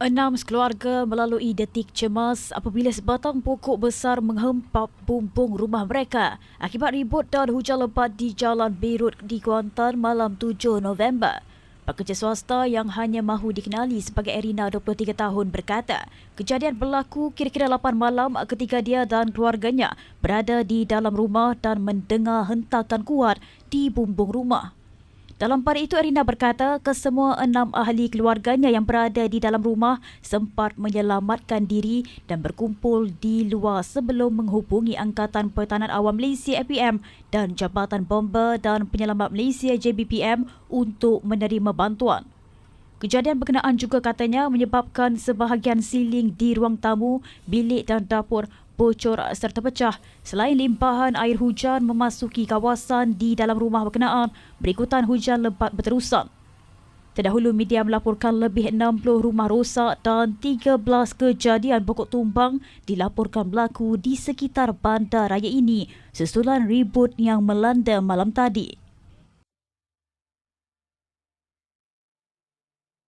Enam keluarga melalui detik cemas apabila sebatang pokok besar menghempap bumbung rumah mereka akibat ribut dan hujan lebat di Jalan Beirut di Kuantan malam 7 November. Pekerja swasta yang hanya mahu dikenali sebagai Erina 23 tahun berkata, kejadian berlaku kira-kira 8 malam ketika dia dan keluarganya berada di dalam rumah dan mendengar hentakan kuat di bumbung rumah. Dalam pada itu, Erina berkata kesemua enam ahli keluarganya yang berada di dalam rumah sempat menyelamatkan diri dan berkumpul di luar sebelum menghubungi Angkatan Pertahanan Awam Malaysia APM dan Jabatan Bomber dan Penyelamat Malaysia JBPM untuk menerima bantuan. Kejadian berkenaan juga katanya menyebabkan sebahagian siling di ruang tamu, bilik dan dapur bocor serta pecah selain limpahan air hujan memasuki kawasan di dalam rumah berkenaan berikutan hujan lebat berterusan. Terdahulu media melaporkan lebih 60 rumah rosak dan 13 kejadian pokok tumbang dilaporkan berlaku di sekitar bandar raya ini susulan ribut yang melanda malam tadi.